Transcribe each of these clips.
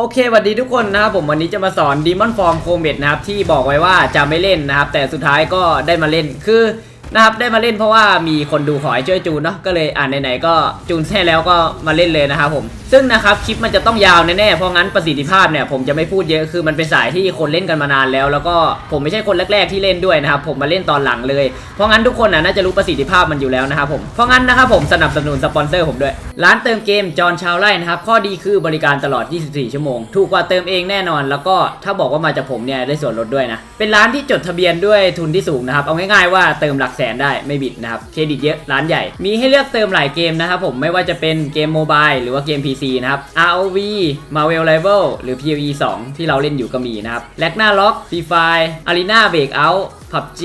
โอเคสวัสดีทุกคนนะครับผมวันนี้จะมาสอน Demon Form c o m e t นะครับที่บอกไว้ว่าจะไม่เล่นนะครับ แต่สุดท้ายก็ได้มาเล่นคือ นะครับได้มาเล่นเพราะว่ามีคนดูขอให้ช่วยจูนเนาะก็เลยอ่านไหนๆก็จูนแท้แล้วก็มาเล่นเลยนะครับผมซึ่งนะครับคลิปมันจะต้องยาวแน่ๆเพราะงั้นประสิทธิภาพเนี่ยผมจะไม่พูดเยอะคือมันเป็นสายที่คนเล่นกันมานานแล้ว แล้วก็ผมไม่ใช่คนแรก ๆที่เล่นด้วยนะครับผมมาเล่นตอนหลังเลยเพราะงั้นทุกคนน่าจะรู้ประสิทธิภาพมันอยู่แล้วนะครับผมเพราะงั้นนะครับผมสนับสนุนสปอนเซอร์ผมด้วย ร้านเติมเกมจอห์นชาวไร่นะครับข้อดีคือบริการตลอด 24 ชั่วโมง ถูกกว่าเติมเองแน่นอน แล้วก็ถ้าบอกว่ามาจากผมเนี่ยได้ส่วนลดด้วยนะเป็นร้านที่จดทะเบียนด้วยทุนที่สูงนะครับเอาง่ายๆว่าเติมหลักแสนได้ไม่บิดนะครับเครดิตเยอะร้านใหญ่ มีให้เลือกเติมหลายเกมนะครับผมไม่ว่าจะเป็นเกมโมบายหรือว่าเกม PC นะครับ ROV Marvel Rival หรือ PvE 2 ที่เราเล่นอยู่ก็มีนะครับ l a g n a r o c k Free Fire Arena Breakout PUBG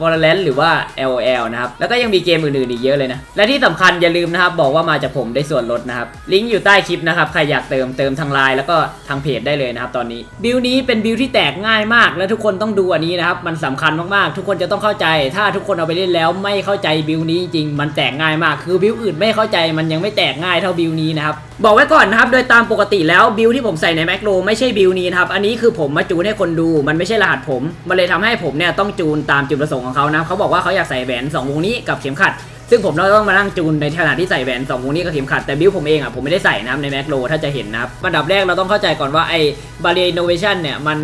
Valorant หรือว่า LOL นะครับ แล้วก็ยังมีเกมอื่นๆอีกเยอะเลยนะ และที่สำคัญอย่าลืมนะครับ บอกว่ามาจากผมได้ส่วนลดนะครับ ลิงก์อยู่ใต้คลิปนะครับ ใครอยากเติมเติมทางไลน์แล้วก็ทางเพจได้เลยนะครับตอนนี้ บิลนี้เป็นบิลที่แตกง่ายมาก และทุกคนต้องดูอันนี้นะครับ มันสำคัญมากๆ ทุกคนจะต้องเข้าใจ ถ้าทุกคนเอาไปเล่นแล้วไม่เข้าใจบิลนี้จริงมันแตกง่ายมาก คือบิลอื่นไม่เข้าใจมันยังไม่แตกง่ายเท่าบิลนี้นะครับ บอกไว้ก่อนนะครับ โดยตามปกติแล้วบิลที่ผมใส่ในแมคโรไม่ใช่บิลนี้นะครับ อันนี้คือผมมาจูนให้คนดู มันไม่ใช่รหัสผม มันเลยทำให้ผมเนี่ยต้องจูนตามจุดประสงค์ของเขานะเขาบอกว่าเขาอยากใส่แหวนสองวงนี้กับเข็มขัด ซึ่งผมเราต้องมานั่งจูนในขณะที่ใส่แหวนสองวงนี้กับเข็มขัด แต่บิลผมเองอะผมไม่ได้ใส่นะครับในแมคโรถ้าจะเห็นนะครับอันดับแรกเราต้องเข้าใจก่อนว่าไอ้บาเรียอินโนเวชันเนี่ยมัน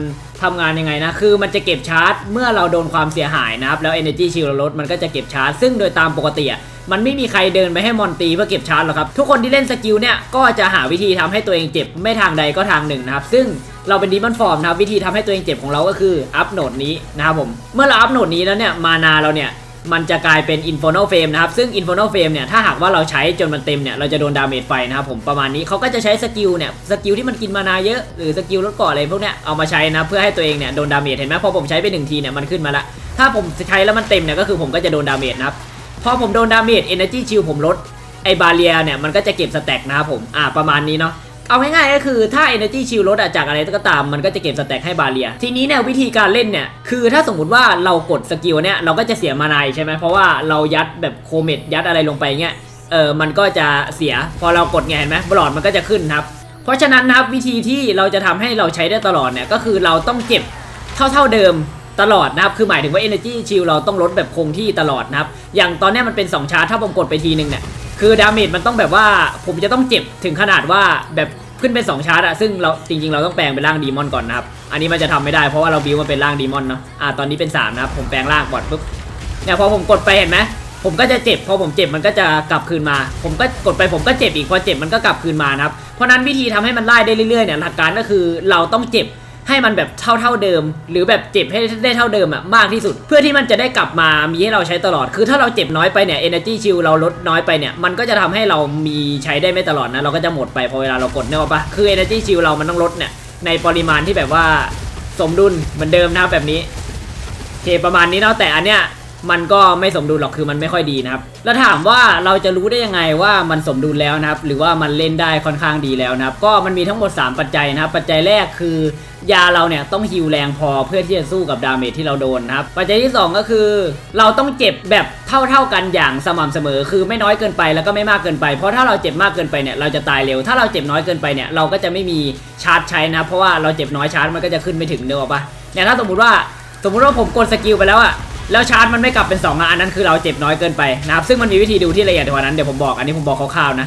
ทำงานยังไงนะ คือมันจะเก็บชาร์จ เมื่อเราโดนความเสียหายนะครับ แล้ว Energy Shield เราลดมันก็จะเก็บชาร์จ ซึ่งโดยตามปกติอะมันไม่มีใครเดินไปให้มอนตีเพื่อเก็บชาร์จหรอกครับ ทุกคนที่เล่นสกิลเนี่ย ก็จะหาวิธีทำให้ตัวเองเจ็บไม่ทางใดก็ทางหนึ่งนะครับ ซึ่งเราเป็นดีมอนฟอร์มนะครับวิธีทำให้ตัวเองเจ็บของเราก็คืออัพโหนดนี้นะครับผม เมื่อเราอัพโหนดนี้แล้วเนี่ยมานาเราเนี่ย มันจะกลายเป็น Infernal Flame นะครับ ซึ่ง Infernal Flame เนี่ย ถ้าหากว่าเราใช้จนมันเต็มเนี่ย เราจะโดนดาเมจไฟนะครับผม ประมาณนี้เขาก็จะใช้สกิลเนี่ย สกิลที่มันกินมานาเยอะ หรือสกิลลดเกาะอะไรพวกเนี้ย เอามาใช้นะ เพื่อให้ตัวเองเนี่ย โดนดาเมจ เห็นไหมพอผมใช้ไปหนึ่งทีเนี่ย มันขึ้นมาละ ถ้าผมใช้แล้วมันเต็มเนี่ย ก็คือผมก็จะโดนดาเมจนะครับ พอผมโดนดาเมจ Energy Shield ผมลด ไอบาเรียเนี่ย มันก็จะเก็บสแต็กนะครับผม อ่า ประมาณนี้เนาะ เอาง่ายๆก็คือถ้า Energy Shield ลดอะจากอะไรก็ตามมันก็จะเก็บสแต็กให้บาเรีย ทีนี้เนี่ยวิธีการเล่นเนี่ย คือถ้าสมมติว่าเรากดสกิลเนี่ยเราก็จะเสียมานายใช่ไหมเพราะว่าเรายัดแบบโคเมดยัดอะไรลงไปเงี้ยเออมันก็จะเสียพอเรากดไงเห็นไหมบลอดมันก็จะขึ้นครับ เพราะฉะนั้นนะครับวิธีที่เราจะทำให้เราใช้ได้ตลอดเนี่ยก็คือเราต้องเก็บเท่าๆเดิมตลอดนะครับคือหมายถึงว่า Energy Shield เราต้องลดแบบคงที่ตลอดนะครับอย่างตอนนี้มันเป็น 2 ชาร์จถ้าผมกดไปทีนึงเนี่ย คือดาเมจมันต้องแบบว่าผมจะต้องเจ็บถึงขนาดว่าแบบขึ้นเป็น2ชาร์จอะซึ่งเราจริงๆ เราต้องแปลงเป็นร่างดีมอนก่อนนะครับ อันนี้มันจะทำไม่ได้เพราะว่าเราบิวมาเป็นร่างดีมอนเนาะอ่าตอนนี้เป็น3นะครับผมแปลงร่างก่อนปุ๊บเนี่ยพอผมกดไปเห็นไหมผมก็จะเจ็บพอผมเจ็บมันก็จะกลับคืนมา ผมก็กดไปผมก็เจ็บอีกพอเจ็บมันก็กลับคืนมานะครับเพราะนั้นวิธีทำให้มันไล่ได้เรื่อยๆเนี่ยหลักการก็คือเราต้องเจ็บ ให้มันแบบเท่าเท่าเดิม หรือแบบเจ็บให้ได้เท่าเดิมอะมากที่สุด เพื่อที่มันจะได้กลับมามีให้เราใช้ตลอด คือถ้าเราเจ็บน้อยไปเนี่ย energy shield เราลดน้อยไปเนี่ย มันก็จะทำให้เรามีใช้ได้ไม่ตลอดนะ เราก็จะหมดไปพอเวลาเรากดเนี่ยปะคือ energy shield เรามันต้องลดเนี่ยในปริมาณที่แบบว่าสมดุลเหมือนเดิมนะแบบนี้โอเคประมาณนี้เนาะแต่อันเนี้ย มันก็ไม่สมดุลหรอกคือมันไม่ค่อยดีนะครับ แล้วถามว่าเราจะรู้ได้ยังไงว่ามันสมดุลแล้วนะครับ หรือว่ามันเล่นได้ค่อนข้างดีแล้วนะครับ ก็มันมีทั้งหมด 3 ปัจจัยนะครับ ปัจจัยแรกคือยาเราเนี่ยต้องฮิวแรงพอเพื่อที่จะสู้กับดาเมจที่เราโดนนะครับ ปัจจัยที่ 2 ก็คือ เราต้องเจ็บแบบเท่าๆกันอย่างสม่ำเสมอ คือไม่น้อยเกินไปแล้วก็ไม่มากเกินไป เพราะถ้าเราเจ็บมากเกินไปเนี่ยเราจะตายเร็ว ถ้าเราเจ็บน้อยเกินไปเนี่ยเราก็จะไม่มีชาร์จใช้นะเพราะว่าเราเจ็บน้อยชาร์จมันก็จะขึ้นไม่ถึงเนอะปะเนี่ยถ้าสมมติว่าสมมุติว่าผมกดสกิลไปแล้วอะ แล้วชาร์จมันไม่กลับเป็น2องอะอันนั้นคือเราเจ็บน้อยเกินไปนะครับซึ่งมันมีวิธีดูที่ละเอียดกว่านั้นเดี๋ยวผมบอกอันนี้ผมบอกคร่าวๆนะ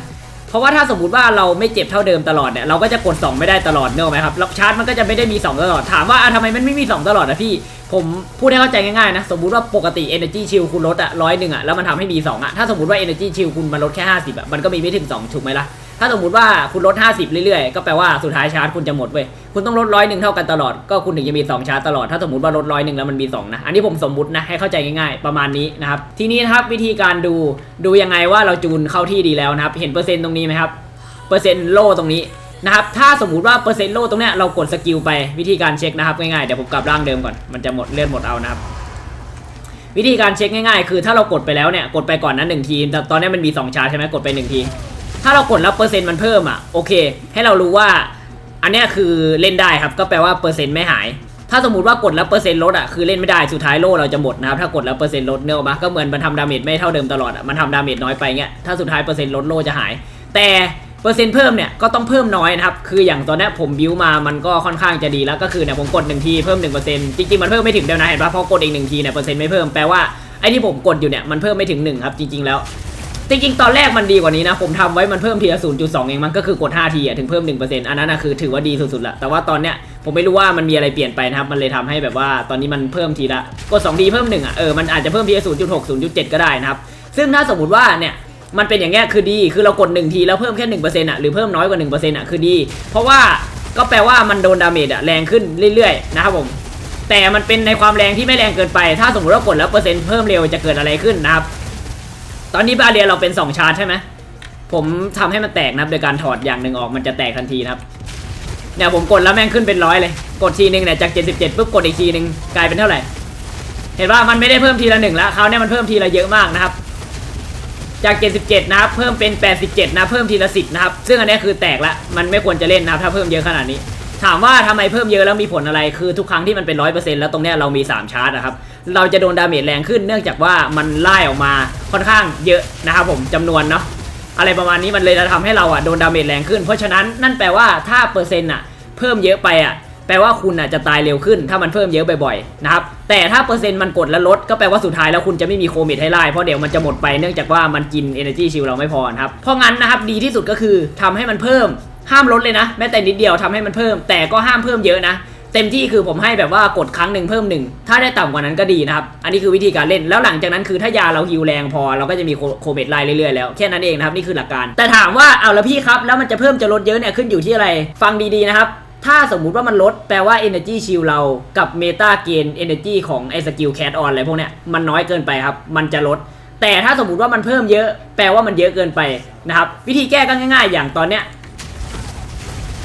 เพราะว่าถ้าสมมติว่าเราไม่เจ็บเท่าเดิมตลอดเนี่ยเราก็จะกด 2 ไม่ได้ตลอดเนอะไหมครับแล้วชาร์จมันก็จะไม่ได้มี 2 ตลอดถามว่าอะทำไมมันไม่มี 2 ตลอดอะพี่ ผมพูดให้เข้าใจง่ายๆนะสมมติว่าปกติ energy shield คุณลดอะร้อยหนึ่งอะแล้วมันทำให้มี2อะถ้าสมมติว่า energy shield คุณมาลดแค่ 50อะมันก็มีไม่ถึง2ถูกไหมล่ะ ถ้าสมมติว่าคุณลด 50 เรื่อยๆ ก็แปลว่าสุดท้ายชาร์จคุณจะหมดเว้ย คุณต้องลดร้อยหนึ่งเท่ากันตลอด ก็คุณถึงจะมี 2 ชาร์จตลอด ถ้าสมมติว่าลดร้อยหนึ่งแล้วมันมี 2 นะ อันนี้ผมสมมตินะ ให้เข้าใจง่ายๆ ประมาณนี้นะครับ ทีนี้นะครับวิธีการดู ดูยังไงว่าเราจูนเข้าที่ดีแล้วนะครับ เห็นเปอร์เซ็นต์ตรงนี้ไหมครับ เปอร์เซ็นต์โล่ตรงนี้นะครับ ถ้าสมมติว่าเปอร์เซ็นต์โล่ตรงเนี้ยเรากดสกิลไป วิธีการเช็คนะครับง่ายๆ เดี๋ยวผมกลับร่างเดิมก่อน มันจะหมดเลือดหมดเอานะครับวิธีการเช็คง่ายๆ คือถ้าเรากดไปแล้วเนี่ย กดไปก่อนนั้นหนึ่งทีแต่ตอนนี้มันมี 2 ชาร์จใช่ไหมกดไปหนึ่งที ถ้าเรากดแล้วเปอร์เซ็นต์มันเพิ่มอะโอเค ให้เรารู้ว่า อันนี้คือเล่นได้ครับ ก็แปลว่าเปอร์เซ็นต์ไม่หาย ถ้าสมมติว่ากดแล้วเปอร์เซ็นต์ลดอะคือเล่นไม่ได้สุดท้ายโล่เราจะหมดนะครับถ้ากดแล้วเปอร์เซ็นต์ลดเนอะมาก็เหมือนมันทำดาเมจไม่เท่าเดิมตลอดอะมันทำดาเมจน้อยไปเงี้ยถ้าสุดท้ายเปอร์เซ็นต์ลดโล่จะหาย แต่เปอร์เซ็นต์เพิ่มเนี่ยก็ต้องเพิ่มน้อยนะครับคืออย่างตอนนี้ผมบิวมามันก็ค่อนข้างจะดีแล้วก็คือเนี่ยผมกดหนึ่งทีเพิ่มหนึ่งเปอร์เซ็นต์จริงๆมันเพิ่มไม่ถึงเดียวนะเห็นปะพอกดอีกหนึ่งทีเนี่ยเปอร์เซ็นต์ไม่เพิ่มแปลว่าไอ้ที่ผมกดอยู่เนี่ยมันเพิ่มไม่ถึงหนึ่งครับจริงๆแล้ว จริงๆ ตอนแรกมันดีกว่านี้นะ ผมทำไว้มันเพิ่มทีละ0.2 เองมันก็คือกด5ทีอะถึงเพิ่ม 1%อันนั้นนะคือถือว่าดีสุดๆละแต่ว่าตอนเนี้ยผมไม่รู้ว่ามันมีอะไรเปลี่ยนไปนะครับ มันเลยทำให้แบบว่าตอนนี้มันเพิ่มทีละกด2ทีเพิ่ม1อะเออมันอาจจะเพิ่มทีละ0.6 0.7 ก็ได้นะครับ ซึ่งถ้าสมมติว่าเนี่ยมันเป็นอย่างเงี้ยคือดีคือเรากด1ทีแล้วเพิ่มแค่1%อะหรือเพิ่มน้อยกว่า1%อะคือดี เพราะว่าก็แปลว่ามันโดนดาเมจอะแรงขึ้นเรื่อยๆนะครับผมแต่มันเป็นในความแรงที่ไม่แรงเกินไป ถ้าสมมติว่ากดแล้วเปอร์เซ็นต์เพิ่มเร็วจะเกิดอะไรขึ้นนะครับ ตอนนี้บาเรียเราเป็น 2 ชาร์จใช่ไหมผมทำให้มันแตกนะครับโดยการถอดอย่างหนึ่งออกมันจะแตกทันทีนะครับเนี่ยผมกดแล้วแม่งขึ้นเป็นร้อยเลย กดทีนึงเนี่ยจาก 77ปุ๊บกดอีกทีนึงกลายเป็นเท่าไหร่ เห็นว่ามันไม่ได้เพิ่มทีละหนึ่งแล้วคราวเนี้ยมันเพิ่มทีละเยอะมากนะครับ จาก 77 นะครับ เพิ่มเป็น 87 นะเพิ่มทีละ 10 นะครับ ซึ่งอันนี้คือแตกละมันไม่ควรจะเล่นนะครับถ้าเพิ่มเยอะขนาดนี้ ถามว่าทำไมเพิ่มเยอะแล้วมีผลอะไรคือทุกครั้งที่มันเป็น100%แล้วตรงเนี้ยเรามี 3 ชาร์จนะครับ เราจะโดนดาเมจแรงขึ้นเนื่องจากว่ามันไล่ออกมาค่อนข้างเยอะนะครับผมจำนวนเนาะอะไรประมาณนี้มันเลยจะทำให้เราอะโดนดาเมจแรงขึ้น เพราะฉะนั้นนั่นแปลว่าถ้าเปอร์เซ็นต์อะเพิ่มเยอะไปอะแปลว่าคุณอะจะตายเร็วขึ้น ถ้ามันเพิ่มเยอะบ่อยๆนะครับแต่ถ้าเปอร์เซ็นต์มันกดแล้วลดก็แปลว่าสุดท้ายแล้วคุณจะไม่มีโคมิดให้ไล่เพราะเดี๋ยวมันจะหมดไปเนื่องจากว่ามันกิน energy shield เราไม่พอครับเพราะงั้นนะครับดีที่สุดก็คือทำให้มันเพิ่มห้ามลดเลยนะแม้แต่นิดเดียวทำให้มันเพิ่ม แต่ก็ห้ามเพิ่มเยอะนะ เต็มที่คือผมให้แบบว่ากดครั้งหนึ่งเพิ่มหนึ่งถ้าได้ต่ำกว่านั้นก็ดีนะครับ อันนี้คือวิธีการเล่นแล้วหลังจากนั้นคือถ้ายาเราฮิวแรงพอเราก็จะมีโคเมดไล่เรื่อยๆแล้วแค่นั้นเองนะครับนี่คือหลักการ แต่ถามว่าเอาล้วพี่ครับแล้วมันจะเพิ่มจะลดเยอะเนี่ยขึ้นอยู่ที่อะไร ฟังดีๆนะครับถ้าสมมุติว่ามันลดแปลว่า Energy Shield เรากับ Meta Gain Energy ของไอ้สกิล Cat On อะไรพวกเนี้ยมันน้อยเกินไปครับ มันจะลด แต่ถ้าสมมุติว่ามันเพิ่มเยอะ แปลว่ามันเยอะเกินไปนะครับ วิธีแก้ก็ง่าย ๆ อย่างตอนเนี้ย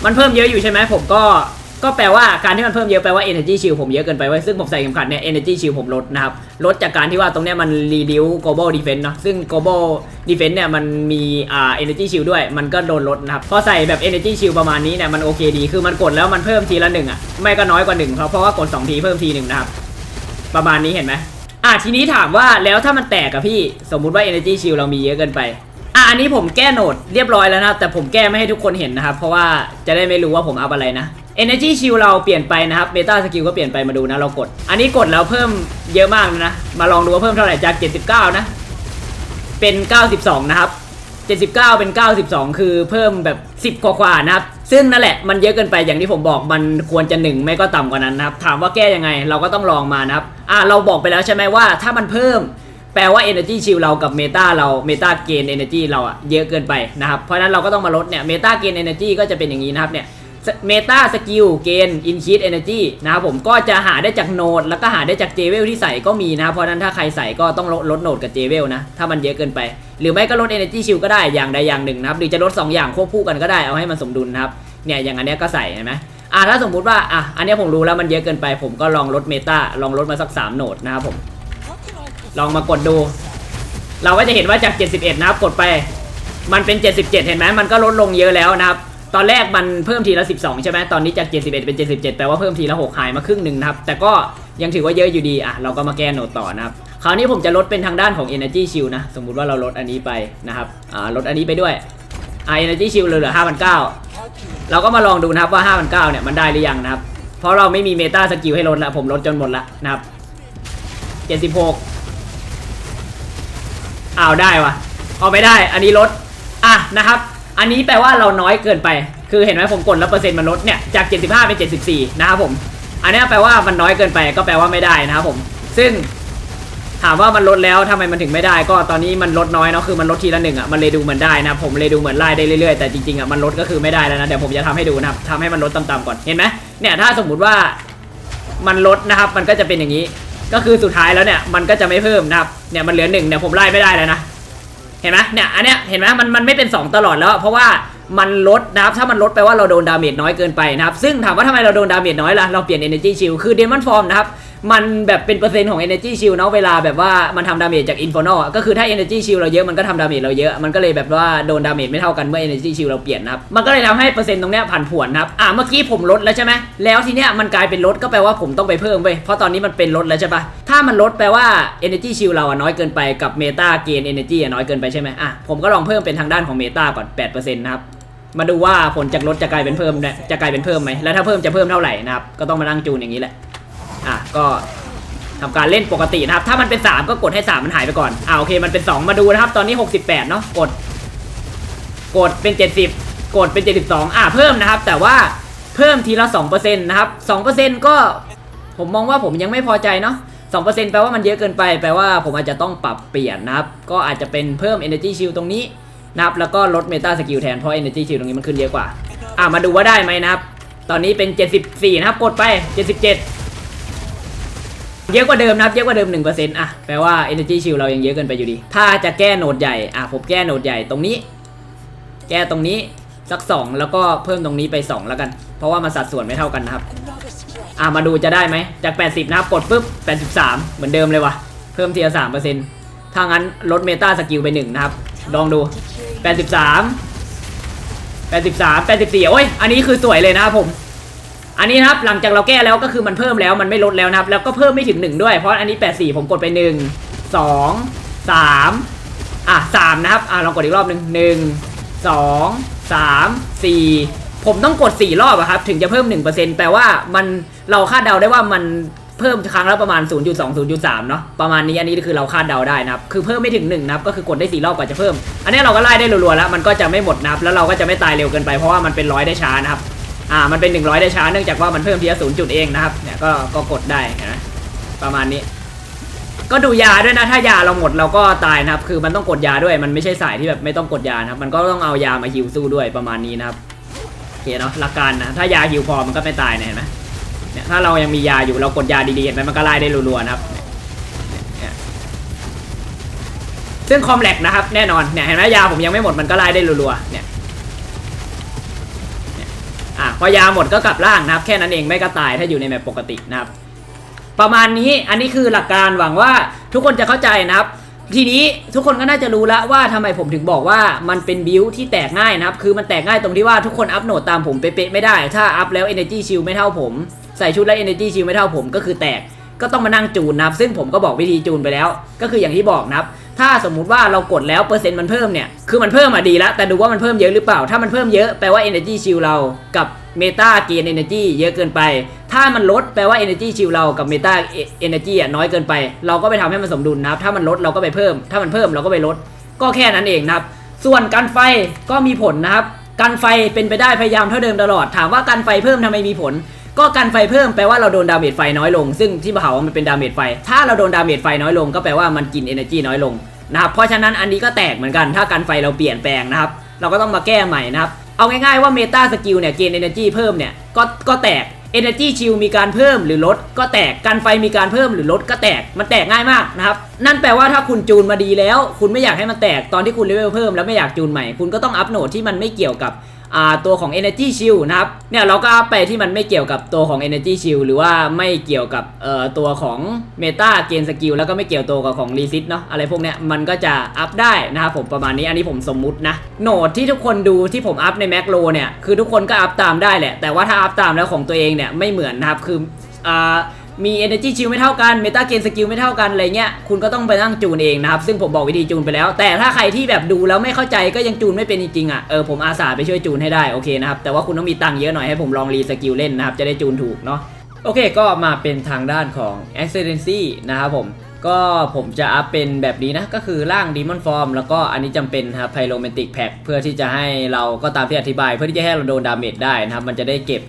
มันเพิ่มเยอะอยู่ใช่ไหมผมก็ ก็แปลว่าการที่มันเพิ่มเยอะแปลว่า energy shield ผมเยอะเกินไปไว้ซึ่งผมใส่เข็มขัดเนี่ย energy shield ผมลดนะครับ ลดจากการที่ว่าตรงเนี้ยมัน reduce global defense เนาะซึ่ง global defense เนี่ยมันมีอ่า energy shield ด้วย มันก็โดนลดนะครับพอใส่แบบ energy shield ประมาณนี้เนี่ยมันโอเคดีคือมันกดแล้วมันเพิ่มทีละหนึ่งอะไม่ก็น้อยกว่าหนึ่งเพราะเพราะว่ากดสองทีเพิ่มทีหนึ่งนะครับประมาณนี้เห็นไหมอะทีนี้ถามว่าแล้วถ้ามันแตกอะพี่สมมุติว่า energy shield เรามีเยอะเกินไปอะอันนี้ผมแก้โหนดเรียบร้อยแล้วนะครับแต่ผมแก้ไม่ให้ทุกคนเห็นนะครับเพราะว่าจะได้ไม่รู้ว่าผมอัพอะไรนะ energy shield เราเปลี่ยนไปนะครับ beta skill ก็เปลี่ยนไปมาดูนะ เรากด อันนี้กดแล้วเพิ่มเยอะมากนะ มาลองดูว่าเพิ่มเท่าไหร่จาก 79 นะ เป็น 92 นะครับ 79 เป็น 92 คือเพิ่มแบบ 10กว่าๆนะครับ ซึ่งนั่นแหละมันเยอะเกินไปอย่างที่ผมบอกมันควรจะ 1 ไม่ก็ต่ำกว่านั้นนะครับ ถามว่าแก้ยังไงเราก็ต้องลองมานะครับ อะเราบอกไปแล้วใช่ไหมว่าถ้ามันเพิ่มแปลว่า Energy Shield เรากับ Meta เรา Meta Gain Energy เราอะเยอะเกินไปนะครับ เพราะฉะนั้นเราก็ต้องมาลดเนี่ย Meta Gain Energy ก็จะเป็นอย่างนี้นะครับเนี่ย Meta Skill Gain Increase Energy นะครับผมก็จะหาได้จากโนดแล้วก็หาได้จาก j w e l ที่ใส่ก็มีนะครับเพราะนั้นถ้าใครใส่ก็ต้องลดลดโนดกับ j w e l นะถ้ามันเยอะเกินไป หรือไม่ก็ลด Energy Shield ก็ได้อย่างใดอย่างหนึ่งนะครับหรือจะลด 2 อย่างควบคู่กันก็ได้เอาให้มันสมดุลนะครับเนี่ยอย่างอันเนี้ยก็ใส่เห็นไหมอะถ้าสมมุติว่าอะอันเนี้ยผมรู้แล้วมันเยอะเกินไป ผมก็ลองลด Meta ลองลดมาสัก 3 โนดนะครับผมลองมากดดู เราก็จะเห็นว่าจาก 71 นะครับกดไป มันเป็น 77 เห็นไหมมันก็ลดลงเยอะแล้วนะครับ ตอนแรกมันเพิ่มทีละ 12 ใช่ไหมตอนนี้จาก 71 เป็น 77 แปลว่าเพิ่มทีละ 6 หายมาครึ่งหนึ่งนะครับ แต่ก็ยังถือว่าเยอะอยู่ดี อะ เราก็มาแก้โนตต่อนะครับ คราวนี้ผมจะลดเป็นทางด้านของ Energy Shield นะ สมมุติว่าเราลดอันนี้ไปนะครับ อ่า ลดอันนี้ไปด้วย อ่า Energy Shield เหลือ 5,900 เราก็มาลองดูนะครับว่า 5,900 เนี่ย มันได้หรือยังนะครับ เพราะเราไม่มีเมตาสกิลให้ลดล้วผมลดจนหมดล้วนะครับ 76อ้าวได้วะเอาไม่ได้ อันนี้ลด อะนะครับ อันนี้แปลว่าเราน้อยเกินไป คือเห็นไหมผมกดแล้วเปอร์เซ็นต์มันลดเนี่ยจาก 75 เป็น 74 นะครับผม อันนี้แปลว่ามันน้อยเกินไปก็แปลว่าไม่ได้นะครับผม ซึ่งถามว่ามันลดแล้วทำไมมันถึงไม่ได้ ก็ตอนนี้มันลดน้อยเนาะคือมันลดทีละหนึ่งอะมันเลยดูเหมือนได้นะผมเลยดูเหมือนไล่ได้เรื่อยๆแต่จริงๆอะมันลดก็คือไม่ได้แล้วนะเดี๋ยวผมจะทำให้ดูนะครับทำให้มันลดต่ำๆก่อนเห็นไหมเนี่ยถ้าสมมุติว่ามันลดนะครับมันก็จะเป็นอย่างนี้ ก็คือสุดท้ายแล้วเนี่ยมันก็จะไม่เพิ่มนะครับเนี่ยมันเหลือหนึ่งเนี่ยผมไล่ไม่ได้แล้วนะ เห็นไหมเนี่ยอันเนี้ยเห็นไหมมันมันไม่เป็น 2 ตลอดแล้ว เพราะว่ามันลดนะครับถ้ามันลดแปลว่าเราโดนดาเมจน้อยเกินไปนะครับซึ่งถามว่าทำไมเราโดนดาเมจน้อยล่ะเราเปลี่ยน energy shield คือ demon form นะครับ มันแบบเป็นเปอร์เซ็นต์ของ energy shield เนาะเวลาแบบว่ามันทำดาเมจจาก infernal อะก็คือถ้า energy shield เราเยอะมันก็ทำดาเมจเราเยอะมันก็เลยแบบว่าโดนดาเมจไม่เท่ากันเมื่อ energy shield เราเปลี่ยนนะครับมันก็เลยทำให้เปอร์เซ็นต์ตรงเนี้ยผันผวนนะครับอ่าเมื่อกี้ผมลดแล้วใช่ไหมแล้วทีเนี้ยมันกลายเป็นลดก็แปลว่าผมต้องไปเพิ่มเว้ยเพราะตอนนี้มันเป็นลดแล้วใช่ปะถ้ามันลดแปลว่า energy shield เราอะน้อยเกินไปกับ meta gain energy อะน้อยเกินไปใช่ไหมอะผมก็ลองเพิ่มเป็นทางด้านของ meta ก่อน8%นะครับมาดูว่าผลจากลดจะกลายเป็นเพิ่มเนี่ยจะกลายเป็นเพิ่มไหมแล้วถ้าเพิ่มจะเพิ่มเท่าไหร่นะครับก็ต้องมานั่งจูนอย่างนี้แหละ อะก็ทำการเล่นปกตินะครับ ถ้ามันเป็น 3 ก็กดให้ 3 มันหายไปก่อนอ่าโอเคมันเป็น 2 มาดูนะครับ ตอนนี้ 68 เนาะกด กดเป็น 70 กดเป็น 72 อ่าเพิ่มนะครับ แต่ว่าเพิ่มทีละ2%นะครับ2%ก็ผมมองว่าผมยังไม่พอใจเนาะ2%แปลว่ามันเยอะเกินไป แปลว่าผมอาจจะต้องปรับเปลี่ยนนะครับ ก็อาจจะเป็นเพิ่ม energy shield ตรงนี้นะครับ แล้วก็ลด meta skill แทน เพราะ energy shield ตรงนี้มันขึ้นเยอะกว่า อ่ามาดูว่าได้ไหมนะครับ ตอนนี้เป็น 74 นะครับ กดไป 77 เยอะกว่าเดิมนะครับเยอะกว่าเดิม 1%อะแปลว่า energy shield เรายังเยอะเกินไปอยู่ดี ถ้าจะแก้โหนดใหญ่อะผมแก้โหนดใหญ่ตรงนี้ แก้ตรงนี้สัก 2 แล้วก็เพิ่มตรงนี้ไป 2 แล้วกัน เพราะว่ามันสัดส่วนไม่เท่ากันนะครับ อะมาดูจะได้ไหมจาก 80 นะครับกดปุ๊บ 83 เหมือนเดิมเลยว่ะเพิ่มทีละ3%ถ้างั้นลดเมตาสกิลไป1นะครับ ลองดู 83 83 84 โอ้ย อันนี้คือสวยเลยนะครับผม อันนี้นะครับหลังจากเราแก้แล้วก็คือมันเพิ่มแล้วมันไม่ลดแล้วนะครับ แล้วก็เพิ่มไม่ถึง 1 ด้วย เพราะอันนี้ 84 ผมกดไป 1 2 3 อะ 3 นะครับ อะลองกดอีกรอบหนึ่ง1 2 3 4 ผมต้องกด 4 รอบอะครับ ถึงจะเพิ่ม 1%แปลว่ามันเราคาดเดาได้ว่ามันเพิ่มครั้งละประมาณ 0.2 0.3 เนาะประมาณนี้อันนี้คือเราคาดเดาได้นะครับ คือเพิ่มไม่ถึง1นะครับก็คือกดได้4รอบกว่าจะเพิ่ม อันนี้เราก็ไล่ได้รัวๆแล้ว มันก็จะไม่หมดนะครับแล้วเราก็จะไม่ตายเร็วเกินไปเพราะว่ามันเป็นร้อยได้ช้านะครับ อ่ามันเป็น 100 ได้ช้าเนื่องจากว่ามันเพิ่มทีละ0จุดเองนะครับเนี่ยก็ก็กดได้เห็นะประมาณนี้ ก็ดูยาด้วยนะถ้ายาเราหมดเราก็ตายนะครับ คือมันต้องกดยาด้วยมันไม่ใช่สายที่แบบไม่ต้องกดยานะครับ มันก็ต้องเอายามาฮิวสู้ด้วยประมาณนี้นะครับโอเคเนาะหลักการนะถ้ายาฮิวพอมันก็ไม่ตายนะเห็นไหมเนี่ยถ้าเรายังมียาอยู่เรากดยาดีๆเห็นไหมมันก็ไล่ได้รัวๆนะครับเนี่ยซึ่งคอมแลกนะครับแน่นอนเนี่ยเห็นไหมยาผมยังไม่หมดมันก็ไล่ได้รัวๆเนี่ย พอยาหมดก็กลับล่างนะครับ แค่นั้นเองไม่ก็ตายถ้าอยู่ในแมปปกตินะครับ ประมาณนี้อันนี้คือหลักการหวังว่าทุกคนจะเข้าใจนะครับ ทีนี้ทุกคนก็น่าจะรู้แล้วว่าทำไมผมถึงบอกว่ามันเป็นบิวที่แตกง่ายนะครับ คือมันแตกง่ายตรงที่ว่าทุกคนอัพโหนดตามผมเป๊ะๆไม่ได้ ถ้าอัพแล้ว Energy Shield ไม่เท่าผม ใส่ชุดแล้ว Energy Shield ไม่เท่าผมก็คือแตกก็ต้องมานั่งจูนนะครับ ซึ่งผมก็บอกวิธีจูนไปแล้ว ก็คืออย่างที่บอกนะครับ ถ้าสมมุติว่าเรากดแล้วเปอร์เซ็นต์มันเพิ่มเนี่ย คือมันเพิ่มมาดีแล้ว แต่ดูว่ามันเพิ่มเยอะหรือเปล่า ถ้ามันเพิ่มเยอะแปลว่า Energy Shield เรากับ Meta Gain Energy เยอะเกินไป ถ้ามันลดแปลว่า Energy Shield เรากับ Meta Energy อะน้อยเกินไป เราก็ไปทำให้มันสมดุลนะครับ ถ้ามันลดเราก็ไปเพิ่ม ถ้ามันเพิ่มเราก็ไปลด ก็แค่นั้นเองนะครับ ส่วนการไฟก็มีผลนะครับ การไฟเป็นไปได้พยายามเท่าเดิมตลอด ถามว่าการไฟเพิ่มทำไมมีผล ก็การไฟเพิ่มแปลว่าเราโดนดาเมจไฟน้อยลง ซึ่งที่เขาว่ามันเป็นดาเมจไฟ ถ้าเราโดนดาเมจไฟน้อยลง ก็แปลว่ามันกิน energy น้อยลงนะครับ เพราะฉะนั้นอันนี้ก็แตกเหมือนกัน ถ้าการไฟเราเปลี่ยนแปลงนะครับ เราก็ต้องมาแก้ใหม่นะครับ เอาง่ายๆว่าเมตาสกิลเนี่ยเกณฑ์เอเนจีเพิ่มเนี่ยก็ก็แตก Energy Shield มีการเพิ่มหรือลดก็แตกการไฟมีการเพิ่มหรือลดก็แตกมันแตกง่ายมากนะครับ นั่นแปลว่าถ้าคุณจูนมาดีแล้ว คุณไม่อยากให้มันแตกตอนที่คุณเลเวลเพิ่มแล้วไม่อยากจูนใหม่ คุณก็ต้องอัพโหนดที่มันไม่เกี่ยวกับ ตัวของ Energy Shield นะครับเนี่ยเราก็อัพไปที่มันไม่เกี่ยวกับตัวของ Energy Shield หรือว่าไม่เกี่ยวกับเอ่อตัวของ Meta Gain Skill แล้วก็ไม่เกี่ยวตัวกับของ Resist เนาะอะไรพวกเนี้ยมันก็จะอัพได้นะครับผมประมาณนี้อันนี้ผมสมมุตินะโหนดที่ทุกคนดูที่ผมอัพใน Mac Low เนี่ยคือทุกคนก็อัพตามได้แหละแต่ว่าถ้าอัพตามแล้วของตัวเองเนี่ยไม่เหมือนนะครับคืออ่า มี energy shield ไม่เท่ากัน meta gain skill ไม่เท่ากันอะไรเงี้ยคุณก็ต้องไปนั่งจูนเองนะครับ ซึ่งผมบอกวิธีจูนไปแล้ว แต่ถ้าใครที่แบบดูแล้วไม่เข้าใจก็ยังจูนไม่เป็นจริงๆอะเออผมอาสาไปช่วยจูนให้ได้โอเคนะครับแต่ว่าคุณต้องมีตังค์เยอะหน่อยให้ผมลองรีสกิลเล่นนะครับจะได้จูนถูกเนาะโอเคก็มาเป็นทางด้านของ accidency นะครับผมก็ผมจะอัพเป็นแบบนี้นะ ก็คือร่าง Demon Form แล้วก็อันนี้จำเป็นครับ Pyromantic Pack เพื่อที่จะให้เราก็ตามที่อธิบาย เพื่อที่จะให้เราโดนดาเมจได้นะครับ มันจะได้เก็บ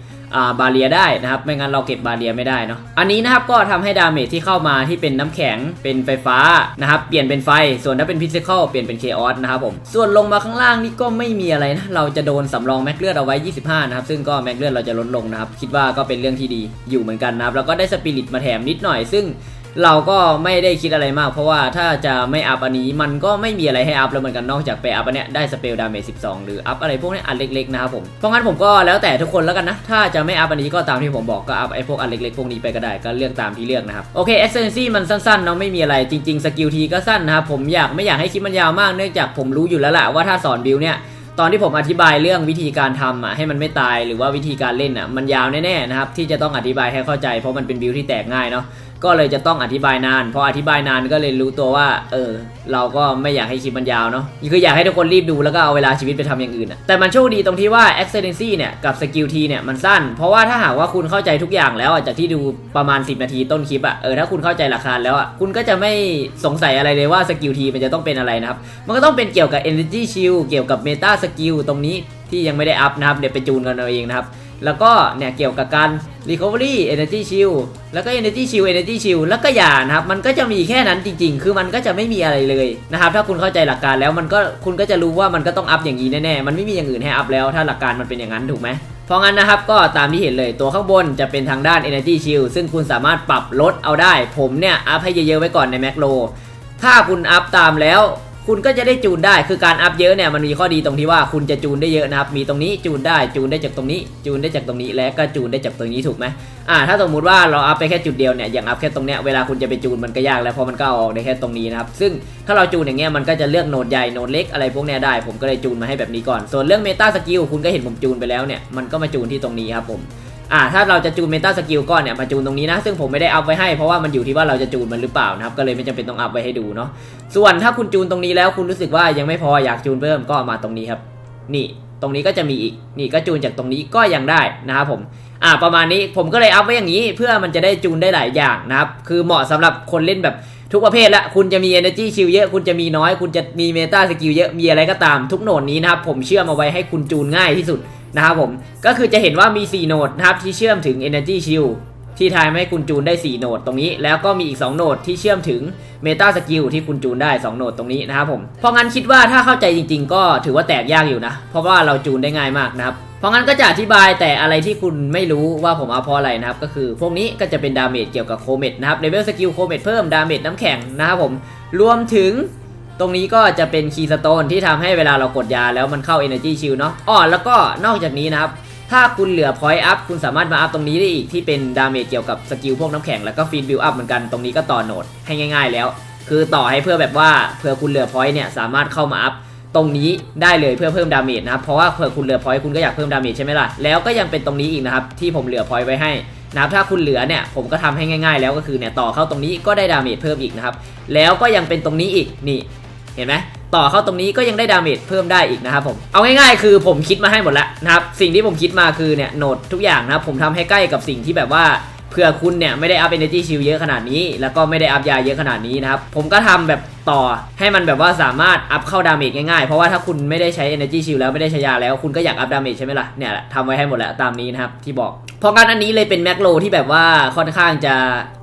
บาเรียได้นะครับไม่งั้นเราเก็บบาเรียไม่ได้เนาะอันนี้นะครับก็ทำให้ดาเมจที่เข้ามาที่เป็นน้ำแข็งเป็นไฟฟ้านะครับเปลี่ยนเป็นไฟ ส่วนถ้าเป็นพิซิคอลเปลี่ยนเป็นเคออสนะครับผมส่วนลงมาข้างล่างนี่ก็ไม่มีอะไรนะเราจะโดนสำรองแม็กเลือดเอาไว้ 25 นะครับซึ่งก็แม็กเลือดเราจะลดลงนะครับคิดว่าก็เป็นเรื่องที่ดีอยู่เหมือนกันนะครับแล้วก็ได้สปิริตมาแถมนิดหน่อยซึ่ง เราก็ไม่ได้คิดอะไรมาก เพราะว่าถ้าจะไม่อัพอันนี้มันก็ไม่มีอะไรให้อัพแล้วเหมือนกันนอกจากไปอัพอันเนี้ยได้สเปลดาเมจ12 หรืออัพอะไรพวกนี้อันเล็กๆนะครับผมเพราะงั้นผมก็แล้วแต่ทุกคนแล้วกันนะ ถ้าจะไม่อัพอันนี้ก็ตามที่ผมบอกก็อัพไอ้พวกอันเล็กๆพวกนี้ไปก็ได้ก็เลือกตามที่เลือกนะครับโอเค e x c e l l e n c y มันสั้นๆเนาะไม่มีอะไรจริงๆสกิลทีก็สั้นนะครับผมอยากไม่อยากให้คลิปมันยาวมากเนื่องจากผมรู้อยู่แล้วแหละว่าถ้าสอนบิวเนี่ยตอนที่ผมอธิบายเรื่องวิธีการทำอะให้มันไม่ตายหรือว่าวิธีการเล่นอะมันยาวแน่ๆนะครับที่จะต้องอธิบายให้เข้าใจเพราะมันเป็นบิวที่แตกง่ายเนาะ ก็เลยจะต้องอธิบายนานพออธิบายนานก็เลยรู้ตัวว่า เออ เราก็ไม่อยากให้คลิปมันยาวเนาะคืออยากให้ทุกคนรีบดูแล้วก็เอาเวลาชีวิตไปทำอย่างอื่นอะแต่มันโชคดีตรงที่ว่า Excellency เนี่ยกับ Skill T เนี่ยมันสั้น เพราะว่าถ้าหากว่าคุณเข้าใจทุกอย่างแล้วจากที่ดูประมาณ 10 นาทีต้นคลิปอะเออถ้าคุณเข้าใจหลักการแล้วอะคุณก็จะไม่สงสัยอะไรเลยว่า Skill T มันจะต้องเป็นอะไรนะครับมันก็ต้องเป็นเกี่ยวกับ Energy Shield เกี่ยวกับ Meta Skill ตรงนี้ที่ยังไม่ได้อัพนะครับเดี๋ยวไปจูนกันเอาเองนะครับ แล้วก็เนี่ยเกี่ยวกับการ Recovery Energy Shield แล้วก็ Energy Shield Energy Shield แล้วก็ยานะครับ มันก็จะมีแค่นั้นจริง ๆ คือมันก็จะไม่มีอะไรเลยนะครับ ถ้าคุณเข้าใจหลักการแล้วมันก็คุณก็จะรู้ว่ามันก็ต้องอัพอย่างนี้แน่ๆ มันไม่มีอย่างอื่นให้อัพแล้ว ถ้าหลักการมันเป็นอย่างนั้นถูกไหมเพราะงั้นนะครับก็ตามที่เห็นเลยตัวข้างบนจะเป็นทางด้าน Energy Shield ซึ่งคุณสามารถปรับลดเอาได้ ผมเนี่ยอัพให้เยอะๆไว้ก่อนในแม c โลถ้าคุณอัพตามแล้ว คุณก็จะได้จูนได้คือการอัพเยอะเนี่ยมันมีข้อดีตรงที่ว่าคุณจะจูนได้เยอะนะครับมีตรงนี้จูนได้จูนได้จากตรงนี้ จูนได้จากตรงนี้และก็จูนได้จากตรงนี้ถูกไหมอ่าถ้าสมมุติว่าเราอัพไปแค่จุดเดียวเนี่ยอย่างอัพแค่ตรงเนี้ยเวลาคุณจะไปจูนมันก็ยากแล้วเพราะมันก็อออกได้แค่ตรงนี้นะครับซึ่งถ้าเราจูนอย่างเงี้ยมันก็จะเลือกโหนดใหญ่โหนดเล็กอะไรพวกเนี้ยได้ ผมก็เลยจูนมาให้แบบนี้ก่อน ส่วนเรื่องเมตาสกิลคุณก็เห็นผมจูนไปแล้วเนี่ยมันก็มาจูนที่ตรงนี้ครับผม อ่าถ้าเราจะจูนเมตาสกิลก้อนเนี่ยมาจูนตรงนี้นะ ซึ่งผมไม่ได้อัพไว้ให้เพราะว่ามันอยู่ที่ว่าเราจะจูนมันหรือเปล่านะครับก็เลยไม่จำเป็นต้องอัพไว้ให้ดูเนาะส่วนถ้าคุณจูนตรงนี้แล้วคุณรู้สึกว่ายังไม่พออยากจูนเพิ่มก็มาตรงนี้ครับ นี่ตรงนี้ก็จะมีอีกนี่ก็จูนจากตรงนี้ก็ยังได้นะครับผมอ่าประมาณนี้ผมก็เลยอัพไว้อย่างนี้ เพื่อมันจะได้จูนได้หลายอย่างนะครับคือเหมาะสำหรับคนเล่นแบบทุกประเภทละคุณจะมี energy shield เยอะ คุณจะมีน้อย คุณจะมี meta skill เยอะ มีอะไรก็ตามทุกโหนดนี้นะครับ ผมเชื่อมาไว้ให้คุณจูนง่ายที่สุด นะครับผม ก็คือจะเห็นว่ามี 4โหนดนะครับที่เชื่อมถึง energy shield ที่ทายให้คุณจูนได้ 4โหนดตรงนี้ แล้วก็มีอีก 2โหนดที่เชื่อมถึง Meta Skill ที่คุณจูนได้ 2โหนดตรงนี้นะครับผม เพราะงั้นคิดว่าถ้าเข้าใจจริง ๆ ก็ถือว่าแตกยากอยู่นะ เพราะว่าเราจูนได้ง่ายมากนะครับ เพราะงั้นก็จะอธิบายแต่อะไรที่คุณไม่รู้ว่าผมเอาเพราะอะไรนะครับ ก็คือพวกนี้ก็จะเป็นดาเมจเกี่ยวกับโคเมดนะครับเลเวลสกิลโคเมดเพิ่มดาเมจน้ำแข็งนะครับผม รวมถึง ตรงนี้ก็จะเป็นคีย์สโตนที่ทำให้เวลาเรากดยาแล้วมันเข้า Energy Shield เนาะอ๋อแล้วก็นอกจากนี้นะครับ ถ้าคุณเหลือ point up คุณสามารถมาอัพตรงนี้ได้อีกที่เป็นดาเมจเกี่ยวกับสกิลพวกน้ำแข็งแล้วก็ฟีดบิลอัพเหมือนกันตรงนี้ก็ต่อโหนดให้ง่าย ๆ แล้ว คือต่อให้เพื่อแบบว่าเผื่อคุณเหลือ point เนี่ยสามารถเข้ามาอัพตรงนี้ได้เลยเพื่อเพิ่มดาเมจนะครับเพราะว่าเผื่อคุณเหลือ point คุณก็อยากเพิ่มดาเมจใช่ไหมล่ะแล้วก็ยังเป็นตรงนี้อีกนะครับที่ผมเหลือ point ไว้ให้นะครับถ้าคุณเหลือเนี่ยผมก็ทำให้ง่าย ๆ แล้วก็คือเนี่ยต่อเข้าตรงนี้ก็ได้ดาเมจเพิ่มอีกนะครับแล้วก็ยังเป็นตรงนี้อีกนี่ เห็นไหมต่อเข้าตรงนี้ก็ยังได้ดาเมจเพิ่มได้อีกนะครับผม เอาง่ายๆ คือผมคิดมาให้หมดแล้วนะครับ สิ่งที่ผมคิดมาคือเนี่ยโหนดทุกอย่างนะครับผมทำให้ใกล้กับสิ่งที่แบบว่าเผื่อคุณเนี่ยไม่ได้อัพ energy shield เยอะขนาดนี้ แล้วก็ไม่ได้อัพยาเยอะขนาดนี้นะครับ ผมก็ทำแบบต่อให้มันแบบว่าสามารถอัพเข้าดาเมจง่ายๆ เพราะว่าถ้าคุณไม่ได้ใช้ energy shield แล้วไม่ได้ใช้ยาแล้วคุณก็อยากอัพดาเมจใช่ไหมล่ะเนี่ยทำไว้ให้หมดแล้วตามนี้นะครับที่บอก เพราะงั้นอันนี้เลยเป็นแมกโลที่แบบว่าค่อนข้างจะ